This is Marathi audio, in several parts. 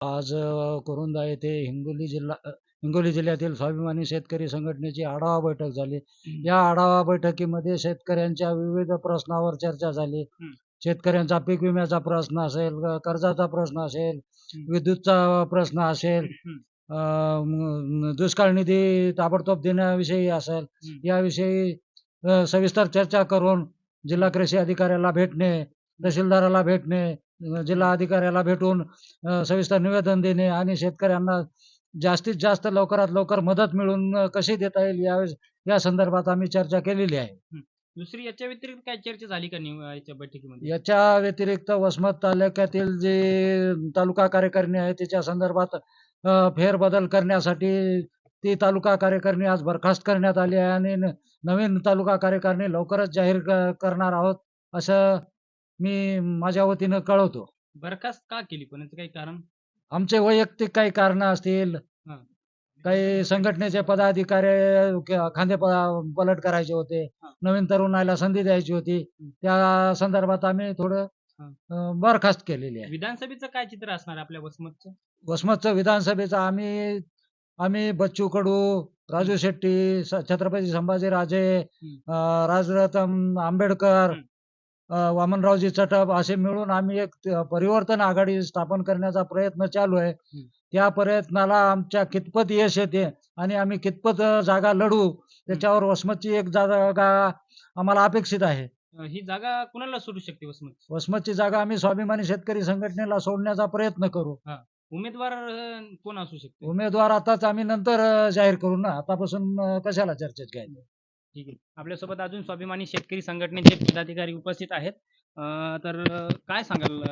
आज कुरुंदा येथे हिंगोली जिल्हा हिंगोली जिल्ह्यातील स्वाभिमानी शेतकरी संघटनेची आढावा बैठक झाली. या आढावा बैठकीमध्ये शेतकऱ्यांच्या विविध प्रश्नावर चर्चा झाली. शेतकऱ्यांचा पीक विम्याचा प्रश्न असेल, कर्जाचा प्रश्न असेल. विद्युतचा प्रश्न असेल, दुष्काळ निधी ताबडतोब देण्याविषयी असेल. याविषयी सविस्तर चर्चा करून जिल्हा कृषी अधिकाऱ्याला भेटणे, तहसीलदाराला भेटणे, जिल्हा अधिकाऱ्याला भेटून सविस्तर निवेदन देणे आणि शेतकऱ्यांना जास्तीत जास्त लवकरात लवकर मदत मिळवून अ, कशी देता येईल या या संदर्भात आम्ही चर्चा केलेली आहे. दुसरी याच्या व्यतिरिक्त काय चर्चा झाली का निव याच्या बैठकीमध्ये? याच्या व्यतिरिक्त वसमत तालुक्यातील जे तालुका कार्यकारिणी आहे त्याच्या संदर्भात अ, फेरबदल करण्यासाठी ती तालुका कार्यकारिणी आज बरखास्त करण्यात आली आहे आणि न नवीन तालुका कार्यकारिणी लवकरच जाहीर क करणार आहोत, असं मी माझ्या वतीनं कळवतो. बरखास्त का केली पण याचं काही कारण? आमचे वैयक्तिक काही कारणं असतील, हां. काही संघटनेचे पदाधिकारी क खांदे प पलट करायचे होते. हां. नवीन तरुणाला संधी द्यायची होती. त्या संदर्भात आम्ही थोडं हां. अ, बरखास्त केलेली आहे. विधानसभेचं काय चित्र असणार आहे आपल्या वसमतचं? वसमतचं विधानसभेचं आम्ही आम्ही बच्चू कडू, राजू शेट्टी, स छत्रपती संभाजीराजे, हं. अ, राजरत्न आंबेडकर. वामनरावजी चटप असे मिळून आम्ही एक परिवर्तन आघाडी स्थापन करण्याचा प्रयत्न चालू आहे. त्या प्रयत्नाला आमच्या कितपत यश येते आणि आम्ही कितपत जागा लढवू त्याच्यावर वसमतची एक जागा आम्हाला अपेक्षित आहे. ही जागा कुणाला सुटू शकते वसमत? वसमतची जागा आम्ही स्वाभिमानी शेतकरी संघटनेला सोडण्याचा प्रयत्न करू. उमेदवार कोण असू शकते? उमेदवार आताच आम्ही नंतर जाहीर करू ना. आतापासून कशाला चर्चेत घ्यायचं. ठीक आहे. आपल्यासोबत अजून स्वाभिमानी शेतकरी संघटनेचे पदाधिकारी उपस्थित आहेत. तर काय सांगाल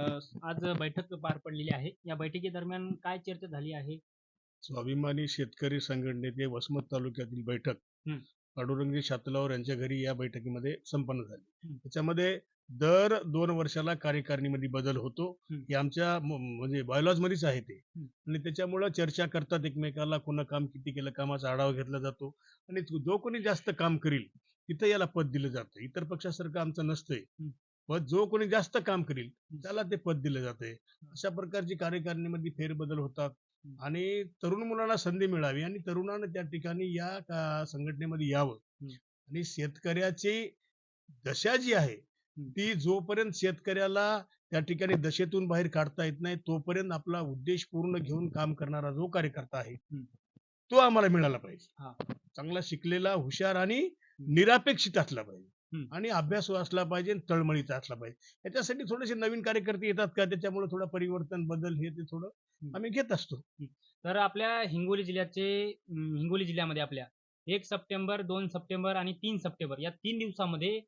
आज बैठक पार पडलेली आहे. या बैठकीदरम्यान काय चर्चा झाली आहे? स्वाभिमानी शेतकरी संघटनेचे वसमत तालुक्यातील बैठक पांडुरंगजी शातलावर यांच्या घरी या बैठकीमध्ये संपन्न झाली. त्याच्यामध्ये दर दोन वर्षाला कार्यकारिणीमध्ये बदल होतो. हं. आमच्या म्हणजे bylaws मध्येच आहे ते. आणि त्याच्यामुळं चर्चा करतात एकमेकाला कोणं काम किती केलं कामाचा आढावा घेतला जातो आणि जो कोणी जास्त काम करील तिथं याला पद दिलं जातं इतर पक्षासारखं आमचं नसतंय. पद जो कोणी जास्त काम करील. त्याला ते पद दिलं जातंय अशा प्रकारची कार्यकारिणीमध्ये फेरबदल होतात. आणि तरुण मुलांना संधी मिळावी आणि तरुणानं त्या ठिकाणी या का- संघटनेमध्ये यावं. आणि शेतकऱ्याची दशा जी आहे. ती जोपर्यंत शेतकऱ्याला त्या ठिकाणी दशेतून बाहेर काढता येत नाही तोपर्यंत आपला उद्देश पूर्ण घेऊन काम करणारा जो कार्यकर्ता आहे. तो आम्हाला मिळाला पाहिजे हां. चांगला शिकलेला हुशार आणि निरापेक्षित असला पाहिजे. आणि अभ्यासू असला पाहिजे आणि तळमळीचा असला पाहिजे याच्यासाठी थोडेसे नवीन कार्यकर्ते येतात का त्याच्यामुळे थोडं परिवर्तन बदल हे ते थोडं. आम्ही घेत असतो तर आपल्या हिंगोली जिल्ह्याचे हिंगोली जिल्ह्यामध्ये आपल्या एक सप्टेंबर, दोन सप्टेंबर आणि तीन सप्टेंबर या तीन दिवसामध्ये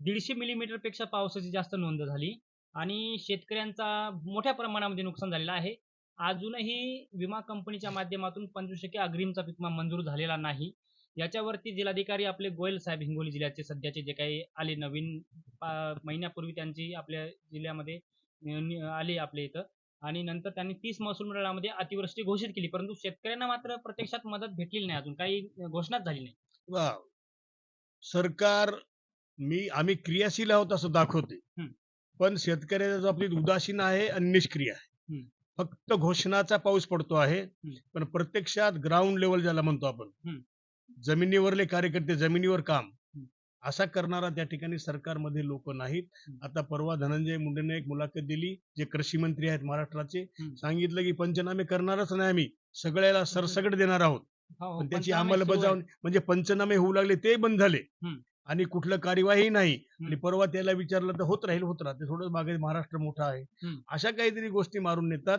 दीडशे मिलीमीटरपेक्षा पावसाची जास्त नोंद झाली आणि शेतकऱ्यांचा मोठ्या प्रमाणामध्ये नुकसान झालेलं आहे. अजूनही विमा कंपनीच्या माध्यमातून 25% अग्रिमचा विमा मंजूर झालेला नाही. याच्यावरती जिल्हाधिकारी आपले गोयल साहेब हिंगोली जिल्ह्याचे सध्याचे जे काही आले नवीन महिन्यापूर्वी त्यांची आपल्या जिल्ह्यामध्ये आले आपल्या इथं आणि नंतर त्यांनी 30 महसूल मंडळामध्ये अतिवृष्टी घोषित केली. परंतु शेतकऱ्यांना मात्र प्रत्यक्षात मदत भेटलेली नाही अजून काही घोषणाच झाली नाही. वा सरकार मी आम्ही क्रियाशील आहोत असं दाखवते. पण शेतकऱ्याच्या बाबतीत उदासीन आहे आणि निष्क्रिय आहे. फक्त घोषणाचा पाऊस पडतो आहे. पण प्रत्यक्षात ग्राउंड लेवल ज्याला म्हणतो आपण. जमिनीवरले कार्यकर्ते जमिनीवर काम. असा करणारा त्या ठिकाणी सरकारमध्ये लोक नाहीत हं. आता परवा धनंजय मुंडेने एक मुलाखत दिली जे कृषी मंत्री आहेत महाराष्ट्राचे हं. सांगितलं की पंचनामे करणारच नाही आम्ही सगळ्याला सरसकट देणार आहोत हो, पण त्याची. अंमलबजावणी म्हणजे पंचनामे होऊ लागले ते बंद झाले हं. आणि कुठलं कार्यवाही नाही हं. आणि परवा त्याला विचारलं तर होत राहील होत राहते थोडं मागे महाराष्ट्र मोठा आहे हं. अशा काहीतरी गोष्टी मारून नेतात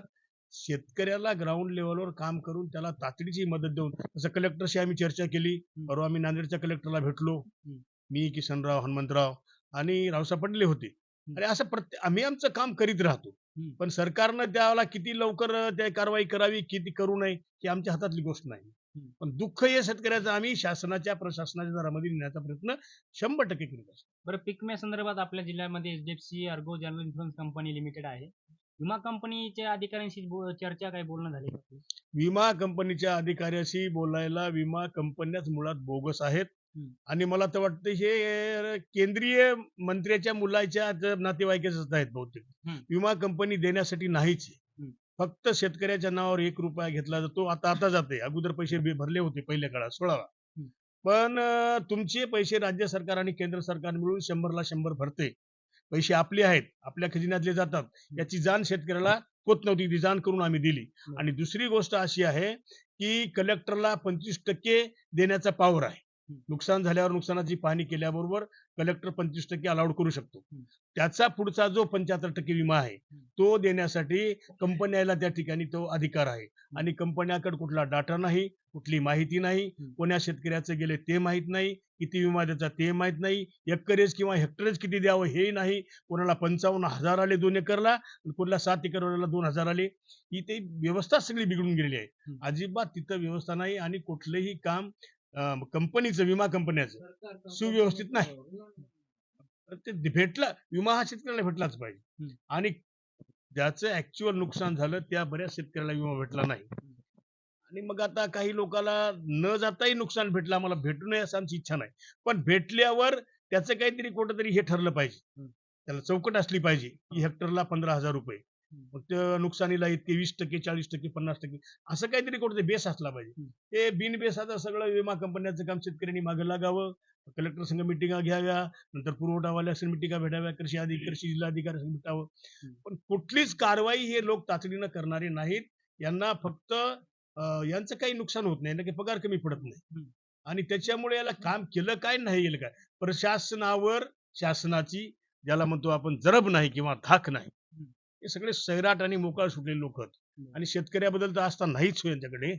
शेतकऱ्याला ग्राउंड लेवलवर काम करून त्याला तातडीची मदत देऊन जसं कलेक्टरशी आम्ही चर्चा केली हं. परवा आम्ही नांदेडच्या कलेक्टरला भेटलो हं. मी किसनराव हनुमंतराव आणि रावसाहेब पडले होते. आणि असं प्रत्येक आम्ही आमचं काम करीत राहतो. पण सरकारनं त्याला किती लवकर त्या कारवाई करावी किती करू नये ही आमच्या हातातली गोष्ट नाही. पण दुःख हे शेतकऱ्याचं आम्ही शासनाच्या प्रशासनाच्या दरामध्ये नेण्याचा प्रयत्न शंभर टक्के करीत असतो बरं पीक विम्या संदर्भात आपल्या जिल्ह्यामध्ये HDFC ERGO general insurance company limited आहे. विमा कंपनीच्या अधिकाऱ्यांशी चर्चा काही बोलणं झाले? विमा कंपनीच्या अधिकाऱ्याशी बोलायला विमा कंपन्याच मुळात बोगस आहेत. आणि मला तर वाटतं हे केंद्रीय मंत्र्याच्या मुलाच्या नातेवाईकच आहेत बहुतेक. विमा कंपनी देण्यासाठी नाहीच. फक्त शेतकऱ्याच्या नावावर एक रुपया घेतला जातो. आता आता जाते अगोदर पैसे भरले होते पहिल्या काळात सोळावा. पण तुमचे पैसे राज्य सरकार आणि केंद्र सरकार मिळून शंभरला शंभर भरते. पैसे आपले आहेत आपल्या खजिन्यातले जातात. याची जाण शेतकऱ्याला होत नव्हती ती जाण करून आम्ही दिली. आणि दुसरी गोष्ट अशी आहे की कलेक्टरला पंचवीस टक्के देण्याचा पावर आहे. नुकसान झाल्यावर नुकसानाची पाहणी केल्याबरोबर कलेक्टर पंचवीस टक्के अलाउड करू शकतो. त्याचा पुढचा जो पंच्याहत्तर टक्के विमा आहे तो देण्यासाठी कंपन्याला त्या ठिकाणी तो अधिकार आहे. आणि कंपन्याकडे कुठला डाटा नाही कुठली माहिती नाही. कोण्या शेतकऱ्याचे गेले ते माहीत नाही किती विमा द्यायचा ते माहीत नाही एकरेज किंवा हेक्टरेज किती द्यावं हे नाही. कोणाला पंचावन्न हजार आले दोन एकरला कोणाला सात एकरला दोन हजार आले. ही ते व्यवस्था सगळी बिघडून गेलेली आहे. अजिबात तिथं व्यवस्था नाही आणि कुठलंही काम कंपनीचं विमा कंपन्याचं सुव्यवस्थित नाही. ते भेटला विमा हा शेतकऱ्याला भेटलाच पाहिजे. आणि ज्याचं ऍक्च्युअल नुकसान झालं त्या बऱ्याच शेतकऱ्याला विमा भेटला नाही आणि मग आता काही लोकांना न जाताही नुकसान भेटलं आम्हाला भेटू नये असं आमची इच्छा नाही पण भेटल्यावर त्याचं काहीतरी कुठंतरी हे ठरलं पाहिजे. त्याला चौकट असली पाहिजे की हेक्टरला पंधरा हजार रुपये त्या नुकसानीला इतके वीस टक्के चाळीस टक्के पन्नास टक्के असं काहीतरी कुठे बेस असला पाहिजे हम्म. हे बिनबेसाचं सगळं विमा कंपन्याचं काम शेतकऱ्यांनी मागे लागावं कलेक्टर संघ मिटिंगा घ्याव्या नंतर पुरवठावाल्या संघ मिटिंगा भेटाव्या कृषी अधिकारी कृषी जिल्हाधिकारी संघ भेटावं. पण कुठलीच कारवाई हे लोक तातडीनं करणारे नाहीत यांना फक्त यांचं काही नुकसान होत नाही ना की पगार कमी पडत नाही. आणि त्याच्यामुळे याला काम केलं काय नाही केलं काय प्रशासनावर शासनाची ज्याला म्हणतो आपण जरब नाही किंवा धाक नाही. हे सगळे सैराट आणि मोकाळ सुटलेले लोक. आणि शेतकऱ्याबद्दल तर असता नाहीच हो यांच्याकडे.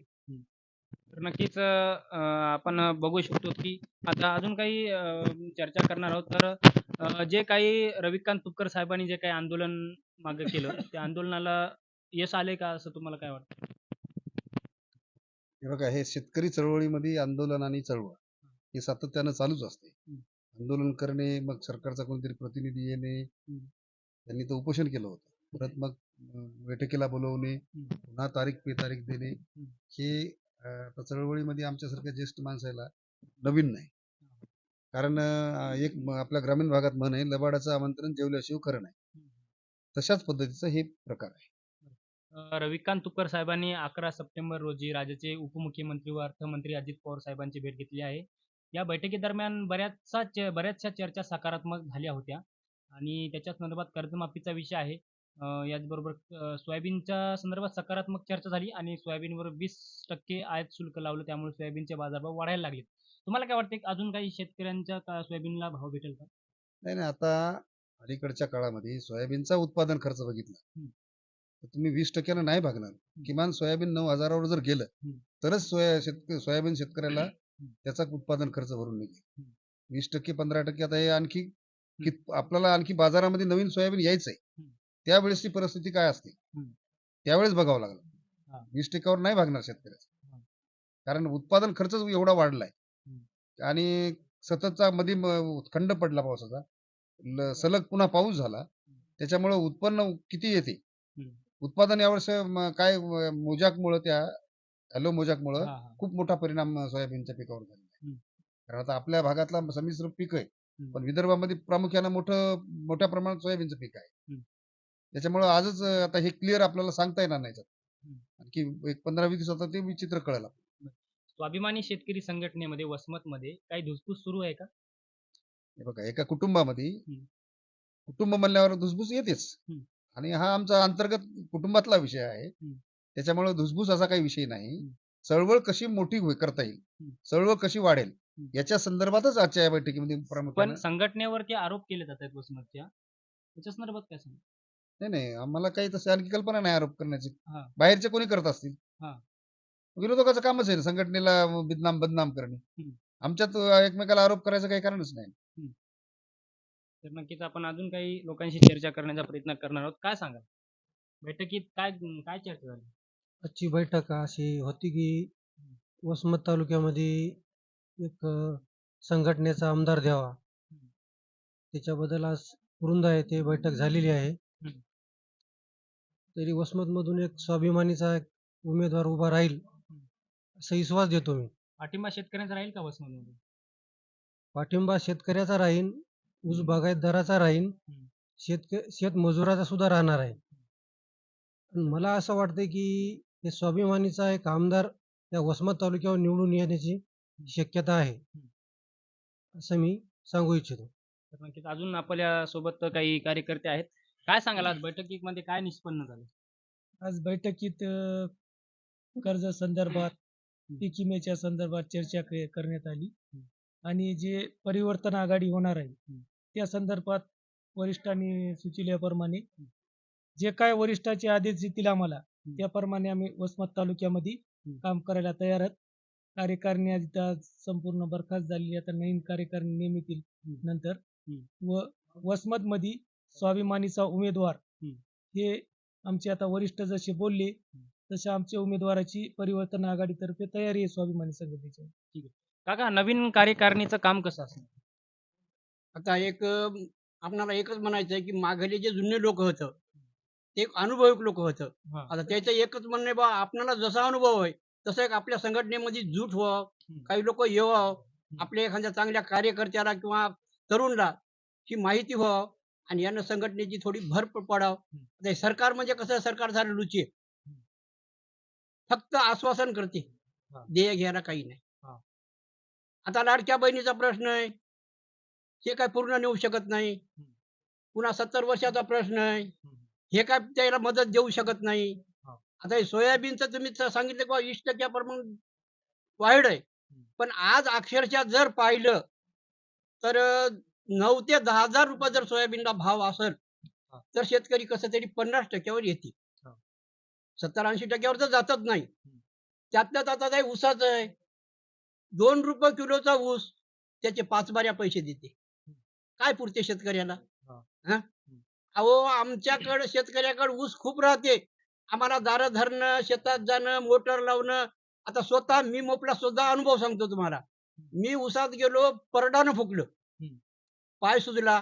तर नक्कीच आपण बघू शकतो की आता अजून काही चर्चा करणार आहोत. तर जे काही रविकांत तुपकर साहेबांनी जे काही आंदोलन मागे केलं त्या आंदोलनाला यश आले का असं तुम्हाला काय वाटतं? हे बघा हे शेतकरी चळवळीमध्ये आंदोलन आणि चळवळ हे सातत्यानं चालूच असते. आंदोलन करणे मग सरकारचा कोणतरी प्रतिनिधी येणे. त्यांनी तर उपोषण केलं होतं. परत मग बैठकीला बोलवणे. पुन्हा तारीख पे तारीख देणे हे. आता चळवळीमध्ये आमच्यासारख्या ज्येष्ठ माणसाला नवीन नाही. कारण एक आपल्या ग्रामीण भागात म्हण आहे लबाडाचं आमंत्रण जेवल्याशिवाय खरं नाही. तशाच पद्धतीचं हे प्रकार आहे. रविकांत तुपकर साहेबांनी अकरा सप्टेंबर रोजी राज्याचे उपमुख्यमंत्री व अर्थमंत्री अजित पवार साहेबांची भेट घेतली आहे. या बैठकीदरम्यान बऱ्याचसा च- बऱ्याचशा चर्चा सकारात्मक झाल्या होत्या. आणि त्याच्या संदर्भात कर्जमाफीचा विषय आहे. अं, याचबरोबर अं, सोयाबीनच्या संदर्भात सकारात्मक चर्चा झाली आणि सोयाबीनवर वीस टक्के आयात शुल्क लावलं. त्यामुळे सोयाबीनचे बाजारभाव वाढायला लागले तुम्हाला काय वाटतं अजून काही शेतकऱ्यांच्या का सोयाबीनला भाव भेटेल का? नाही नाही. आता अलीकडच्या काळामध्ये सोयाबीनचा उत्पादन खर्च बघितला. तर तुम्ही वीस टक्क्यानं नाही भागणार. किमान सोयाबीन नऊ हजारावर जर गेलं. तरच सोया शेतक सोयाबीन शेतकऱ्याला त्याचा उत्पादन खर्च भरून निघेल. वीस टक्के पंधरा टक्के आता हे आणखी कि आपल्याला आणखी बाजारामध्ये नवीन सोयाबीन यायचंय. त्यावेळेसची परिस्थिती काय असते. त्यावेळेस बघावं. लागलं वीस टक्क्यावर नाही भागणार शेतकऱ्याचं. कारण उत्पादन खर्च एवढा वाढलाय. आणि सततचा मध्ये खंड पडला पावसाचा सलग पुन्हा पाऊस झाला त्याच्यामुळे उत्पन्न किती येते. उत्पादन यावर्ष काय मोजाकमुळं त्या हॅलो मोजाकमुळं. खूप मोठा परिणाम सोयाबीनच्या पिकावर झाला. कारण आता आपल्या भागातला संमिश्र पीक आहे. पण विदर्भामध्ये प्रामुख्यानं मोठं मोठ्या प्रमाणात सोयाबीनचं पीक आहे. त्याच्यामुळं आजच आता हे क्लिअर आपल्याला सांगता येणार नाही. आणखी एक पंधरा वीस दिवसात ते विचित्र कळेल स्वाभिमानी शेतकरी संघटनेमध्ये वसमतमध्ये काही धुसफूस सुरू आहे का हे बघा एका कुटुंबामध्ये. कुटुंब म्हणल्यावर धुसफूस येतेच. आणि हा आमचा अंतर्गत कुटुंबातला विषय आहे. त्याच्यामुळे धुसफूस असा काही विषय नाही. चळवळ कशी मोठी करता येईल. चळवळ कशी वाढेल. याच्या संदर्भातच आजच्या या बैठकीमध्ये पण प्रामुख्याने संघटनेवरती आरोप केले जात आहेत वसमतच्या त्याच्या संदर्भात काय सांग नाही नाही. आम्हाला काही तशी आणखी कल्पना नाही आरोप करण्याची. हा. बाहेरचे कोणी करत असतील? हा. विरोधकाचं कामच आहे ना संघटनेला बदनाम बदनाम करणे. आमच्यात अं, एकमेकाला आरोप करायचं काही कारणच नाही. तर नक्कीच आपण अजून काही लोकांशी चर्चा करण्याचा प्रयत्न करणार आहोत. काय सांगा बैठकीत काय काय चर्चा झाली? आजची बैठक अशी होती की वसमत तालुक्यामध्ये एक अ, संघटनेचा आमदार द्यावा. त्याच्याबद्दल आज वृंदा येथे बैठक झालेली आहे. तरी वसमतमधून एक स्वाभिमानीचा एक उमेदवार उभा राहील असा विश्वास देतो मी. पाठिंबा शेतकऱ्यांचा राहील का वसमतमध्ये पाठिंबा शेतकऱ्याचा राहीन ऊस बागायतदाराचा राहीन हम्म. शेतक शेतमजुराचा सुद्धा राहणार आहे. आणि मला असं वाटतंय की हे स्वाभिमानीचा एक आमदार या वसमत तालुक्यावर निवडून येण्याची शक्यता आहे असं मी सांगू इच्छितो. तर नक्कीच अजून आपल्यासोबत काही कार्यकर्ते आहेत. काय सांगाल आज बैठकीमध्ये काय निष्पन्न झालं? आज बैठकीत कर्ज संदर्भात पीक विम्याच्या संदर्भात चर्चा करण्यात आली. आणि जे परिवर्तन आघाडी होणार आहे त्या संदर्भात वरिष्ठांनी सुचविल्याप्रमाणे जे काय वरिष्ठाचे आदेश देतील आम्हाला त्याप्रमाणे आम्ही वसमत तालुक्यामध्ये काम करायला तयार आहोत. कार्यकारिणी आज संपूर्ण बरखास्त झालेली. आता नवीन कार्यकारिणी नेमितील नंतर व वसमत मध्ये स्वाभिमानीचा उमेदवार. हे आमचे आता वरिष्ठ जसे बोलले तसे आमच्या उमेदवाराची परिवर्तन आघाडीतर्फे तयारी आहे स्वाभिमानी संघटनेची. काका नवीन कार्यकारिणीचं काम कसं असणार? आता एक आपणाला एकच म्हणायचं आहे की मागले जे जुने लोक होतं ते एक अनुभवी लोक होतं. आता त्याचं एकच म्हणणं बा आपणाला जसा अनुभव आहे तसं एक आपल्या संघटनेमध्ये जूट व्हावं. काही लोक येवावं आपल्या एखाद्या चांगल्या कार्यकर्त्याला किंवा तरुणला ही माहिती व्हावं आणि यानं संघटनेची थोडी भर पडावं. सरकार म्हणजे कसं? सरकार झालं लुचे. फक्त आश्वासन करते. देय घ्यायला काही नाही. आता लाडक्या बहिणीचा प्रश्न आहे. हे काय पूर्ण नेऊ शकत नाही. पुन्हा सत्तर वर्षाचा प्रश्न आहे. हे काय त्याला मदत देऊ शकत नाही. आता हे सोयाबीनचं तुम्ही सांगितलं की बा वीस टक्क्याप्रमाणे वाढ आहे. पण आज अक्षरशः जर पाहिलं तर नऊ ते दहा हजार रुपये जर सोयाबीनला भाव असेल. तर शेतकरी कसं तरी पन्नास टक्क्यावर येते. सत्तर ऐंशी टक्क्यावर तर जातच नाही. त्यातल्या त्यात आता हे ऊसाचं आहे. दोन रुपये किलोचा ऊस त्याचे पाच बाऱ्या पैसे देते. काय पुरते शेतकऱ्याला? अहो आमच्याकडे शेतकऱ्याकडे ऊस खूप राहते. आम्हाला दारं धरणं शेतात जाणं मोटर लावणं आता स्वतः मी मोपला सुद्धा अनुभव सांगतो तुम्हाला. मी उसात गेलो परडानं फुकलं. पाय सुजला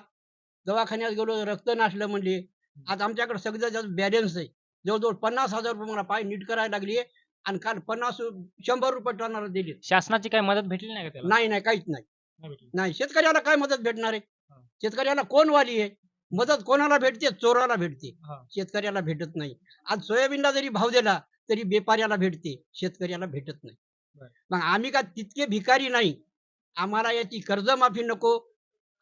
दवाखान्यात गेलो रक्त नाशलं म्हणले. आज आमच्याकडे सगळं जास्त बॅलन्स आहे. जवळजवळ पन्नास हजार रुपये मला पाय नीट करायला लागली आणि काल पन्नास शंभर रुपये टनाला दिले. शासनाची काही मदत भेटली नाही का त्याला? नाही नाही काहीच नाही. नाही शेतकऱ्याला काय मदत भेटणार आहे. शेतकऱ्याला कोण वाली आहे? मदत कोणाला भेटते? चोराला भेटते. शेतकऱ्याला भेटत नाही. आज सोयाबीनला जरी भाव दिला तरी बेपाऱ्याला भेटते. शेतकऱ्याला भेटत नाही. मग आम्ही का तितके भिकारी नाही. आम्हाला याची कर्जमाफी नको.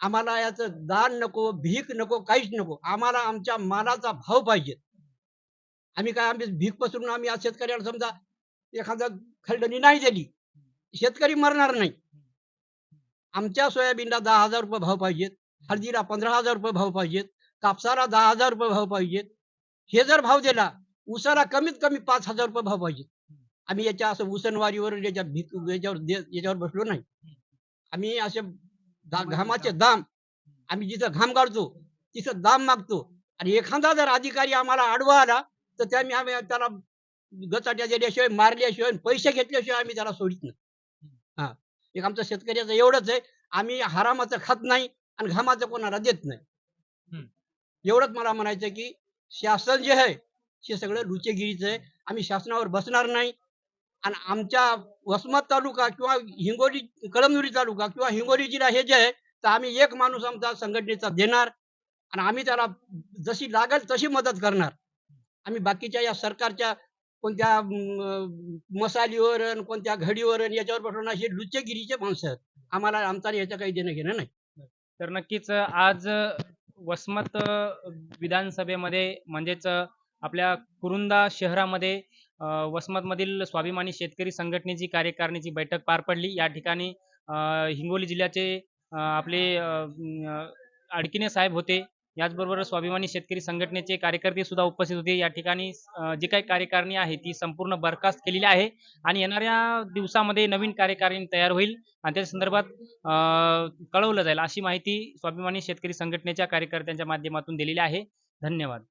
आम्हाला याचं दान नको भीक नको काहीच नको. आम्हाला आमच्या मालाचा भाव पाहिजे. आम्ही काय आम्ही भीक पसरून आम्ही आज शेतकऱ्याला समजा एखादा खलडणी नाही दिली शेतकरी मरणार नाही. आमच्या सोयाबीनला दहा हजार रुपये भाव पाहिजेत हळदीला पंधरा हजार रुपये भाव पाहिजेत कापसाला दहा हजार रुपये भाव पाहिजेत. हे जर भाव दिला ऊसाला कमीत कमी पाच हजार रुपये भाव पाहिजे आम्ही याच्या असं उसनवारीवर याच्या भीक याच्यावर याच्यावर बसलो नाही. आम्ही असे घामाचे दाम. आम्ही जिथं घाम काढतो तिथं दाम मागतो. आणि एखादा जर अधिकारी आम्हाला आडवा आला तर त्या आम्ही त्याला गचाट्या दिल्याशिवाय मारल्याशिवाय पैसे घेतल्याशिवाय आम्ही त्याला सोडित नाही. हा. एक आमचं शेतकऱ्याचं एवढंच आहे आम्ही हरामाचं खात नाही आणि घामाचं कोणाला देत नाही. एवढंच मला म्हणायचं की शासन जे आहे हे सगळं लुचेगिरीचं आहे. आम्ही शासनावर बसणार नाही आणि आमच्या वसमत तालुका किंवा हिंगोली कळमनुरी तालुका किंवा हिंगोली जिल्हा हे जे आहे तर आम्ही एक माणूस आमचा संघटनेचा देणार आणि आम्ही त्याला जशी लागेल तशी मदत करणार. आम्ही बाकीच्या या सरकारच्या कोणत्या मसालीवर आणि कोणत्या घडीवर याच्यावर बसवून असे लुच्चेगिरीचे माणसं आहेत. आम्हाला आमचा याचं काही देणं घेणं नाही. तर नक्कीच आज वसमत विधानसभेमध्ये म्हणजेच आपल्या कुरुंदा शहरामध्ये वसमतमधील स्वाभिमानी शेतकरी संघटनेची कार्यकारिणीची बैठक पार पडली या ठिकाणी हिंगोली जिल्ह्याचे आपले अडकिने साहेब होते. याचबरोबर स्वाभिमानी शेतकरी संघटनेचे कार्यकर्ते सुद्धा उपस्थित होते. या ठिकाणी जी काही कार्यकारिणी आहे ती संपूर्ण बरखास्त केलेली आहे आणि येणाऱ्या दिवसामध्ये नवीन कार्यकारिणी तयार होईल आणि त्या संदर्भात कळवलं जाईल अशी माहिती स्वाभिमानी शेतकरी संघटनेच्या कार्यकर्त्यांच्या माध्यमातून दिलेली आहे. धन्यवाद.